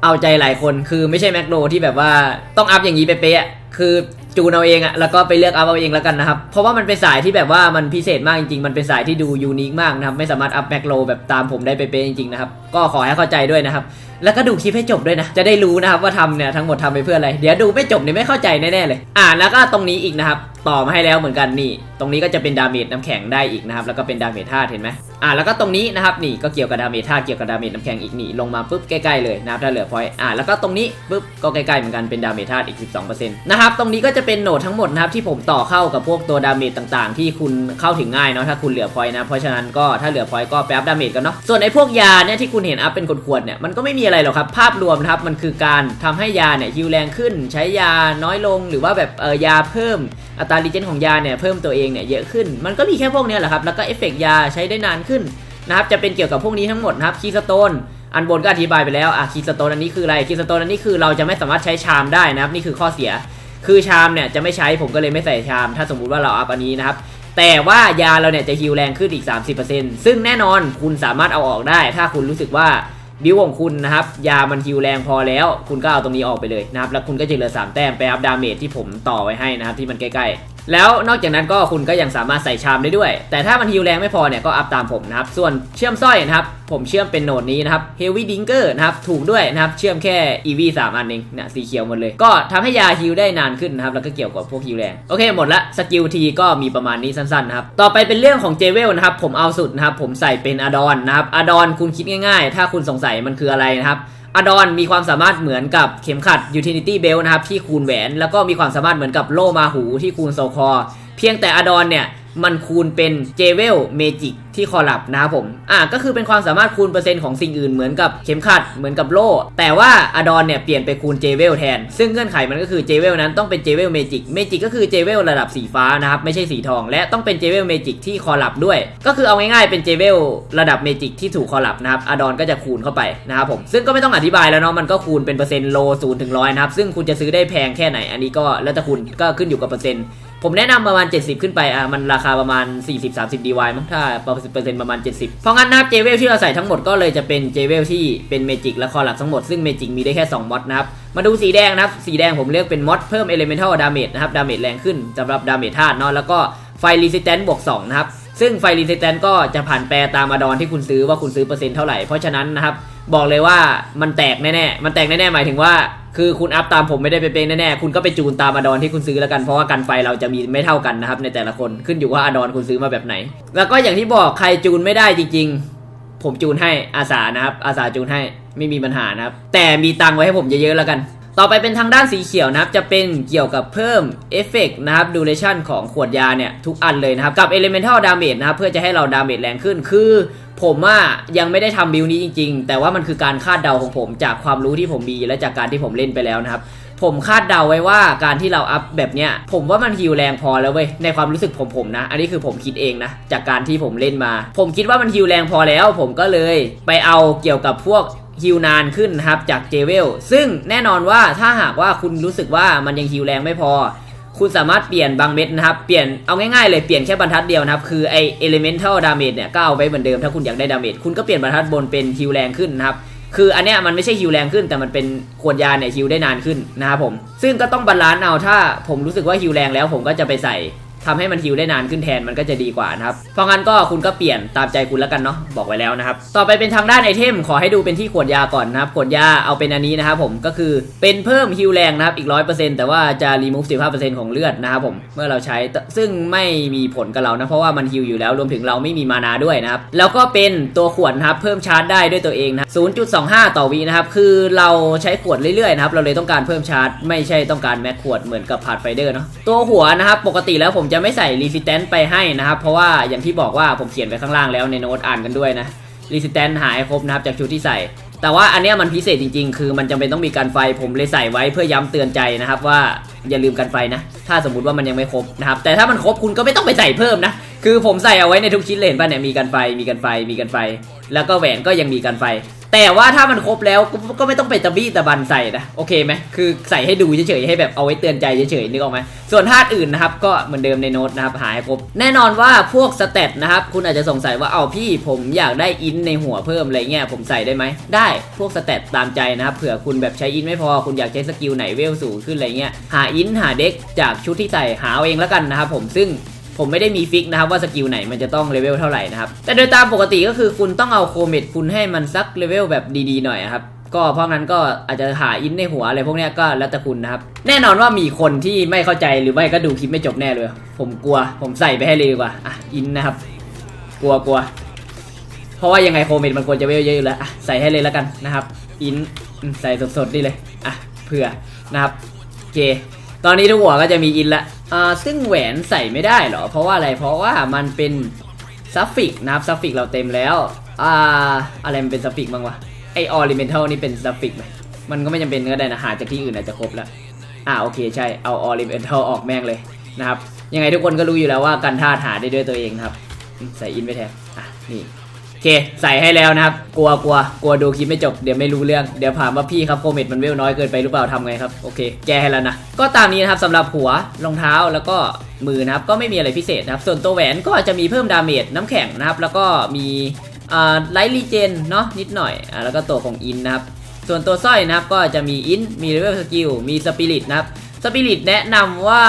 เอาใจหลายคนคือไม่ใช่แมกโลที่แบบว่าต้องอัพอย่างนี้เป๊ะคือ จูนเอาเองอะแล้วก็ไปเลือกอัพเอาเองแล้วกันนะครับ เพราะว่ามันเป็นสายที่แบบว่ามันพิเศษมากจริงๆ มันเป็นสายที่ดูยูนิคมากนะครับ ไม่สามารถอัพแมกโลแบบตามผมได้เป๊ะๆจริงๆนะครับ ก็ขอให้เข้าใจด้วยนะครับแล้วก็ดูคลิปให้จบด้วยนะ จะได้รู้นะครับว่าทำเนี่ยทั้งหมดทำไปเพื่ออะไร เดี๋ยวดูไม่จบเนี่ยไม่เข้าใจแน่ๆเลย อ่าแล้วก็ตรงนี้อีกนะครับ ต่อมาให้แล้วเหมือนกันนี่ ตรงนี้ก็จะเป็นดาเมจน้ำแข็งได้อีกนะครับ แล้วก็เป็นดาเมจธาตุเห็นไหมอ่าแล้วก็ตรงนี้นะครับนี่ก็เกี่ยวกับดาเมจธาตุเกี่ยวกับดาเมจน้ำแข็งอีกนี่ลงมาปุ๊บใกล้ๆเลยนะครับถ้าเหลือพอยอ่าแล้วก็ตรงนี้ปุ๊บก็ใกล้ๆเหมือนกันเป็นดาเมจธาตุอีก 12%นะครับตรงนี้ก็จะเป็นโหนดทั้งหมดนะครับที่ผมต่อเข้ากับพวกตัวดาเมจต่างๆ ที่คุณเข้าถึงง่ายเนาะถ้าคุณเหลือพอยนะเพราะฉะนั้นก็ถ้าเหลือพอยก็ไปอัพดาเมจกันเนาะส่วนไอ้พวกยาเนี่ยที่คุณเห็นอัพเป็นขวดๆเนี่ยมันก็ไม่มีอะไรหรอกครับ ภาพรวมนะครับมันคือการทำให้ยาเนี่ยฮิวแรงขึ้น ใช้ยาน้อยลงหรือว่าแบบเออยาเพิ่มอัตรารีเจนของยาเนี่ยเพิ่มตัวเองเนี่ยเยอะขึ้น มันก็มีแค่พวกเนี้ยแหละครับแล้วก็เอฟเฟกยาใช้ได้นานขึ้นนะครับจะเป็นเกี่ยวกับพวกนี้ทั้งหมดนะครับคีสโตนอันบนก็อธิบายไปแล้วอะคีสโตนอันนี้คืออะไรคีสโตนอันนี้คือเราจะไม่สามารถใช้ชามได้นะครับนี่คือข้อเสีย คือชามเนี่ยจะไม่ใช้ผมก็เลยไม่ใส่ชาม ถ้าสมมุติว่าเราอัพอันนี้นะครับแต่ว่ายาเราเนี่ยจะฮิวแรงขึ้นอีก 30%ซึ่งแน่นอนคุณสามารถเอาออกได้ ถ้าคุณรู้สึกว่า บิวของคุณนะครับ ยามันฮิวแรงพอแล้ว คุณก็เอาตรงนี้ออกไปเลยนะครับ แล้วคุณก็จะเหลือ 3 แต้มไปอัพดาเมจที่ผมต่อไว้ให้นะครับ ที่มันใกล้ๆ แล้วนอกจากนั้นก็คุณก็ยังสามารถใส่ชามได้ด้วย แต่ถ้ามันฮิวแรงไม่พอเนี่ยก็อัพตามผมนะครับ ส่วนเชื่อมสร้อยนะครับ ผมเชื่อมเป็นโหนดนี้นะครับ Heavy Dinker นะครับ ถูกด้วยนะครับ เชื่อมแค่ EV 3 อันเองเนี่ยสีเขียวหมดเลย ก็ทำให้ยาฮิวได้นานขึ้นนะครับ แล้วก็เกี่ยวกับพวกฮิวแรง โอเคหมดละสกิลทีก็มีประมาณนี้สั้นๆนะครับ ต่อไปเป็นเรื่องของเจเวลนะครับ ผมเอาสุดนะครับ ผมใส่เป็นอดอนนะครับอดอนคุณคิดง่ายๆ ถ้าคุณสงสัยมันคืออะไรนะครับ อดอนมีความสามารถเหมือนกับเข็มขัด Utility Belt นะครับที่คูณแหวน แล้วก็มีความสามารถเหมือนกับโล่มาหูที่คูณโซคอ เพียงแต่อดอนเนี่ย มันคูณเป็นเจเวลเมจิกที่คอลับนะครับผม อะก็คือเป็นความสามารถคูณเปอร์เซ็นต์ของสิ่งอื่นเหมือนกับเข็มขัดเหมือนกับโล่ แต่ว่าอดอนเนี่ยเปลี่ยนไปคูณเจเวลแทน ซึ่งเงื่อนไขมันก็คือเจเวลนั้นต้องเป็นเจเวลเมจิกเมจิกก็คือเจเวลระดับสีฟ้านะครับ ไม่ใช่สีทอง และต้องเป็นเจเวลเมจิกที่คอลับด้วย ก็คือเอาง่ายๆเป็นเจเวลระดับเมจิกที่ถูกคอลับนะครับอดอนก็จะคูณเข้าไปนะครับผมซึ่งก็ไม่ต้องอธิบายแล้วเนาะมันก็คูณเป็นเปอร์เซ็นต์โลศูนย์ถึงร้อยนะครับซึ่งคุณจะซื้อได้แพงแค่ไหนอันนี้ก็แล้วแต่คุณก็ขึ้นอยู่กับเปอร์เซ็นต์ ผมแนะนำประมาณ 70 ขึ้นไปอะมันราคาประมาณ 40-30 DY มั้งถ้าเปอร์เซ็นต์ประมาณ 70 เพราะงั้นนะครับเจเวลที่เราใส่ทั้งหมดก็เลยจะเป็นเจเวลที่เป็นเมจิกและคอหลับทั้งหมด ซึ่งเมจิกมีได้แค่ 2มอดนะครับ มาดูสีแดงนะครับ สีแดงผมเลือกเป็นมอดเพิ่ม Elemental Damage นะครับดาเมจแรงขึ้นสำหรับดาเมจธาตุเนาะแล้วก็ไฟ Resistance บวก2นะครับซึ่งไฟ Resistance ก็จะผ่านแปรตามอดอนที่คุณซื้อว่าคุณซื้อเปอร์เซ็นต์เท่าไหร่เพราะฉะนั้นนะครับบอกเลยว่ามันแตกแน่ๆมันแตกแน่ๆหมายถึงว่า คือคุณอัพตามผมไม่ได้ไปเป็นแน่ๆ คุณก็ไปจูนตามอดอนที่คุณซื้อแล้วกัน เพราะว่ากันไฟเราจะมีไม่เท่ากันนะครับในแต่ละคนขึ้นอยู่ว่าอดอนคุณซื้อมาแบบไหน แล้วก็อย่างที่บอกใครจูนไม่ได้จริง ๆ ผมจูนให้อาสานะครับอาสาจูนให้ไม่มีปัญหานะครับแต่มีตังไว้ให้ผมเยอะๆแล้วกัน ต่อไปเป็นทางด้านสีเขียวนะครับจะเป็นเกี่ยวกับเพิ่มเอฟเฟกนะครับดูเรชั่นของขวดยาเนี่ยทุกอันเลยนะครับ กับ Elemental Damage นะครับเพื่อจะให้เราดาเมจแรงขึ้นคือผมอะยังไม่ได้ทำบิลนี้จริง ๆ แต่ว่ามันคือการคาดเดาของผมจากความรู้ที่ผมมีและจากการที่ผมเล่นไปแล้วนะครับ ผมคาดเดาไว้ว่าการที่เราอัพแบบเนี้ยผมว่ามันฮิวแรงพอแล้วเว้ยในความรู้สึกผมผมนะ อันนี้คือผมคิดเองนะจากการที่ผมเล่นมา ผมคิดว่ามันฮิวแรงพอแล้ว ผมก็เลยไปเอาเกี่ยวกับพวก ฮิวนานขึ้นนะครับจากเจเวลซึ่งแน่นอนว่าถ้าหากว่าคุณรู้สึกว่ามันยังฮิวแรงไม่พอ คุณสามารถเปลี่ยนบางเม็ดนะครับ เปลี่ยนเอาง่ายๆเลยเปลี่ยนแค่บรรทัดเดียวนะครับ คือไอ elemental damage เนี่ยก็เอาไว้เหมือนเดิมถ้าคุณอยากได้ damage คุณก็เปลี่ยนบรรทัดบนเป็นฮิวแรงขึ้นนะครับคืออันเนี้ยมันไม่ใช่ฮิวแรงขึ้นแต่มันเป็นขวดยาเนี่ยฮิวได้นานขึ้นนะครับผมซึ่งก็ต้องบาลานซ์เอาถ้าผมรู้สึกว่าฮิวแรงแล้วผมก็จะไปใส่ ทำให้มันฮิวได้นานขึ้นแทนมันก็จะดีกว่านะครับ เพราะงั้นก็คุณก็เปลี่ยนตามใจคุณแล้วกันเนาะบอกไว้แล้วนะครับ ต่อไปเป็นทางด้านไอเทม ขอให้ดูเป็นที่ขวดยาก่อนนะครับขวดยาเอาเป็นอันนี้นะครับผมก็คือเป็นเพิ่มฮิวแรงนะครับอีก100%แต่ว่าจะรีมูฟ15%ของเลือดนะครับผมเมื่อเราใช้ซึ่งไม่มีผลกับเรานะเพราะว่ามันฮิวอยู่แล้วรวมถึงเราไม่มีมานาด้วยนะครับแล้วก็เป็นตัวขวดนะครับเพิ่มชาร์จได้ด้วยตัวเองนะ0.25ต่อวินะครับคือเราใช้ขวดเรื่อยๆนะครับเราเลยต้องการเพิ่มชาร์จ ไม่ใช่ต้องการแม็กขวดเหมือนกับพาร์ดไฟเดอร์เนาะตัวหัวนะครับปกติแล้วผมจะะไม่ใส่รีสิ t แตนไปให้นะครับ เพราะว่าอย่างที่บอกว่าผมเขียนไว้ข้างล่างแล้วในโน้ตอ่านกันด้วยนะรีสิ t แตนหายครบนะครับจากชุดที่ใส่ แต่ว่าอันนี้มันพิเศษจริงๆ คือมันจำเป็นต้องมีการไฟผมเลยใส่ไว้เพื่อย้ำเตือนใจนะครับว่าอย่าลืมกันไฟนะ ถ้าสมมติว่ามันยังไม่ครบนะครับแต่ถ้ามันครบคุณก็ไม่ต้องไปใส่เพิ่มนะคือผมใส่เอาไว้ในทุกชิ้นเลยเห็นป่ะเนี่ยมีกันไฟมีกันไฟมีกันไฟ แล้วก็แหวนก็ยังมีกันไฟ แต่ว่าถ้ามันครบแล้วก็ไม่ต้องไปตะบี้ตะบันใส่นะโอเคไหมคือใส่ให้ดูเฉยๆให้แบบเอาไว้เตือนใจเฉยๆนึกออกไหมส่วนธาตุอื่นนะครับก็เหมือนเดิมในโน้ตนะครับหาให้ครบ แน่นอนว่าพวกสเตตนะครับคุณอาจจะสงสัยว่าเอาพี่ผมอยากได้อินในหัวเพิ่มอะไรเงี้ยผมใส่ได้ไหมได้พวกสเตตตามใจนะครับเผื่อคุณแบบใช้อินไม่พอคุณอยากใช้สกิลไหนเวลสูงขึ้นอะไรเงี้ยหาอินหาเด็กจากชุดที่ใส่หาเอาเองแล้วกันนะครับผมซึ่ง ผมไม่ได้มีฟิกนะครับว่าสกิลไหนมันจะต้องเลเวลเท่าไหร่นะครับ แต่โดยตามปกติก็คือคุณต้องเอาโคเมดคุณให้มันสักเลเวลแบบดีๆหน่อยครับก็เพราะงั้นก็อาจจะหาอินในหัวอะไรพวกนี้ก็แล้วแต่คุณนะครับ แน่นอนว่ามีคนที่ไม่เข้าใจหรือไม่ก็ดูคลิปไม่จบแน่เลย ผมกลัว ผมใส่ไปให้เลยดีกว่าอะอินนะครับ กลัวกลัวเพราะว่ายังไงโคเมดมันควรจะเวลเยอะอยู่แล้วอะใส่ให้เลยแล้วกันนะครับ อินใส่สดๆนี่เลยอะเผื่อนะครับโอเค ตอนนี้ทุกหัวก็จะมีอินละอ่าซึ่งแหวนใส่ไม่ได้เหรอ เพราะว่าอะไรเพราะว่ามันเป็นซัฟฟิกนะครับซัฟฟิกเราเต็มแล้วอ่าอะไรมันเป็นซัฟฟิกบ้างวะไอออริเมนทัลนี่เป็นซัฟฟิกไหมมันก็ไม่จำเป็นก็ได้นะหาจากที่อื่นอาจจะครบแล้วอ่าโอเคใช่เอาออริเมนทัลออกแม่งเลยนะครับยังไงทุกคนก็รู้อยู่แล้วว่ากันธาตุหาได้ด้วยตัวเองครับ ใส่อินไปแทนอะนี่ เค ใส่ให้แล้วนะครับ กลัวกลัวกลัวดูคลิปไม่จบ เดี๋ยวไม่รู้เรื่อง เดี๋ยวถามว่าพี่ครับโคเมดมันเวลน้อยเกินไปหรือเปล่าทำไงครับ โอเค แก้ให้แล้วนะ ก็ตามนี้นะครับสำหรับหัว รองเท้า แล้วก็มือนะครับ ก็ไม่มีอะไรพิเศษนะครับ ส่วนตัวแหวนก็จะมีเพิ่มดาเมจ น้ำแข็งนะครับ แล้วก็มีไลท์รีเจนเนาะนิดหน่อยอ่าแล้วก็ตัวของอินนะครับ ส่วนตัวสร้อยนะครับก็จะมีอิน มีเลเวลสกิล มีสปิริตนะครับสปิริตแนะนำว่า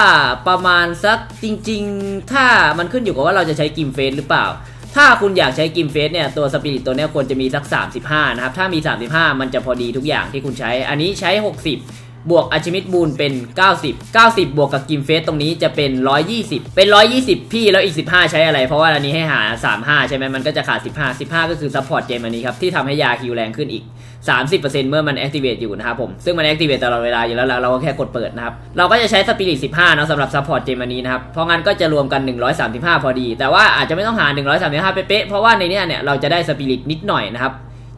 ประมาณสักจริง ๆ ถ้ามันขึ้นอยู่กับว่าเราจะใช้กิมเฟสหรือเปล่า ถ้าคุณอยากใช้กิมเฟสเนี่ยตัวสปิริตตัวนี้ควรจะมีสัก 35 นะครับ ถ้ามี 35 มันจะพอดีทุกอย่างที่คุณใช้ อันนี้ใช้ 60 บวกอาชิมิตบูนเป็น 90 90 บวกกับกิมเฟสตรงนี้จะเป็น 120 เป็น 120 พี่แล้วอีก 15 ใช้อะไร เพราะว่าอันนี้ให้หา 35 ใช่ไหมมันก็จะขาด 15 15 ก็คือซัพพอร์ตเกมอันนี้ครับ ที่ทำให้ยาคิวแรงขึ้นอีก 30%เมื่อมัน activate อยู่นะครับผม ซึ่งมัน activate ตลอดเวลาอยู่แล้วเราก็แค่กดเปิดนะครับ เราก็จะใช้สปิริต15 เนาะสำหรับ support เกมอันนี้นะครับ เพราะงั้นก็จะรวมกัน 135 พอดี แต่ว่าอาจจะไม่ต้องหา 135 เป๊ะๆเพราะว่าในนี้เนี่ยเราจะได้สปิริตนิดหน่อยนะครับ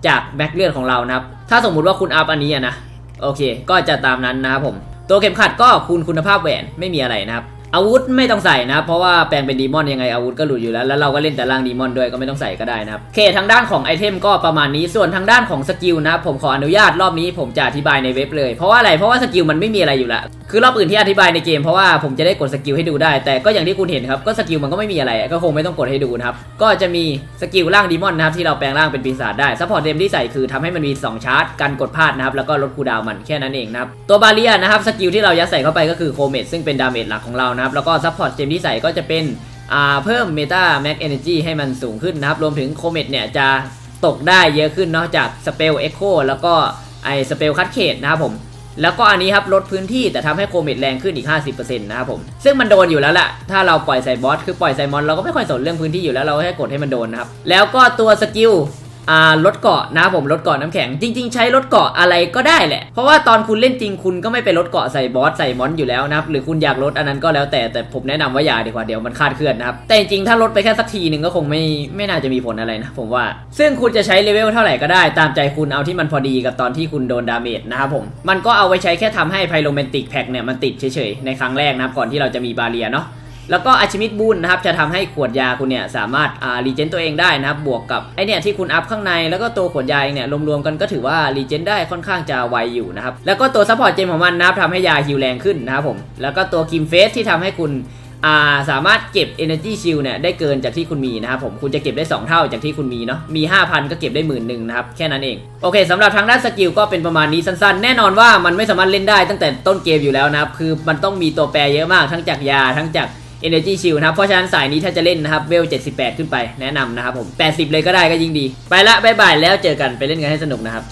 จากแบ็คเลือดของเรานะครับถ้าสมมุติว่าคุณอัพอันนี้อะนะ โอเค ก็จะตามนั้นนะครับผม ตัวเข็มขัดก็คูณคุณภาพแหวนไม่มีอะไรนะครับ อาวุธไม่ต้องใส่นะเพราะว่าแปลงเป็นดีมอนยังไงอาวุธก็หลุดอยู่แล้ว แล้วเราก็เล่นแต่ร่างดีมอนด้วยก็ไม่ต้องใส่ก็ได้นะครับเคทางด้านของไอเทมก็ประมาณนี้ส่วนทางด้านของสกิลนะผมขออนุญาตรอบนี้ผมจะอธิบายในเว็บเลยเพราะว่าอะไรเพราะว่าสกิลมันไม่มีอะไรอยู่ล้วคือรอบอื่นที่อธิบายในเกมเพราะว่าผมจะได้กดสกิลให้ดูได้ แต่ก็อย่างที่คุณเห็นครับก็สกิลมันก็ไม่มีอะไรก็คงไม่ต้องกดให้ดูนะครับก็จะมีสกิลร่างดีมอนนะครับที่เราแปลงร่างเป็นปีศาจได้ซัพพอร์ตเทมที่ใส่คือทำให้มันมี2ชาร์จกันกดพลาดนะครับแล้วก็ลดคูดาวมันแค่นั้นเองนะครับตัวบาเรียนะครับสกิลที่เรายัดใส่เข้าไปก็คือโคเมตซึ่งเป็นดาเมจหลักของเรานะครับ แล้วก็ซัพพอร์ตเทมที่ใส่ก็จะเป็นเพิ่มเมตาแม็กเอเนจีให้มันสูงขึ้นนะครับ รวมถึงโคเมตเนี่ยจะตกได้เยอะขึ้นเนาะจากสเปลเอ็กโคแล้วก็ไอสเปลคัตเคดนะครับผม แล้วก็อันนี้ครับลดพื้นที่แต่ทำให้โคเมดแรงขึ้นอีก 50%นะครับผม ซึ่งมันโดนอยู่แล้วแหละถ้าเราปล่อยใส่บอสคือปล่อยใส่มอนเราก็ไม่ค่อยสนเรื่องพื้นที่อยู่แล้วเราแค่กดให้มันโดนนะครับ แล้วก็ตัวสกิล อ่าลดเกาะนะผมลดเกาะน้ำแข็ง จริง ๆ ใช้ลดเกาะอะไรก็ได้แหละ เพราะว่าตอนคุณเล่นจริงคุณก็ไม่ไปลดเกาะใส่บอสใส่มอนอยู่แล้วนะครับหรือคุณอยากลดอันนั้นก็แล้วแต่แต่ผมแนะนำว่าอย่าดีกว่าเดี๋ยวมันคาดเคลื่อนนะครับแต่จริงๆถ้าลดไปแค่สักทีหนึ่งก็คงไม่ไม่น่าจะมีผลอะไรนะผมว่า ซึ่งคุณจะใช้เลเวลเท่าไหร่ก็ได้ ตามใจคุณเอาที่มันพอดีกับตอนที่คุณโดนดาเมจนะครับผมมันก็เอาไว้ใช้แค่ทำให้ไพโรแมนติกแพ็กเนี่ยมันติดเฉยๆในครั้งแรกนะครับก่อนที่เราจะมีบาเรียเนาะ แล้วก็อาชิมิตบูนนะครับจะทำให้ขวดยาคุณเนี่ยสามารถอ่ารีเจนตัวเองได้นะครับบวกกับไอเนี่ยที่คุณอัพข้างในแล้วก็ตัวขวดยาเองเนี่ยรวมๆกันก็ถือว่ารีเจนได้ค่อนข้างจะไวอยู่นะครับแล้วก็ตัวซัพพอร์ตเจมของมันนะครับทำให้ยาฮิวแรงขึ้นนะครับผมแล้วก็ตัวคิมเฟสที่ทำให้คุณาสามารถเก็บ Energy Shield เนี่ยได้เกินจากที่คุณมีนะครับผมคุณจะเก็บได้ 2 เท่าจากที่คุณมีเนาะมี 5,000 ก็เก็บได้หมื่นหนึ่งนะครับ แค่นั้นเอง โอเคสำหรับทางด้านสกิลก็เป็นประมาณนี้สั้นๆ แน่นอนว่ามันไม่สามารถเล่นได้ตั้งแต่ต้นเกมอยู่แล้วนะครับ คือมันต้องมีตัวแปรเยอะมากทั้งจากยาทั้งจาก Energy Shield นะครับ เพราะฉะนั้นสายนี้ถ้าจะเล่นนะครับเวล 78 ขึ้นไปแนะนำนะครับผม 80 เลยก็ได้ก็ยิ่งดี ไปละบายบายแล้วเจอกันไปเล่นกันให้สนุกนะครับ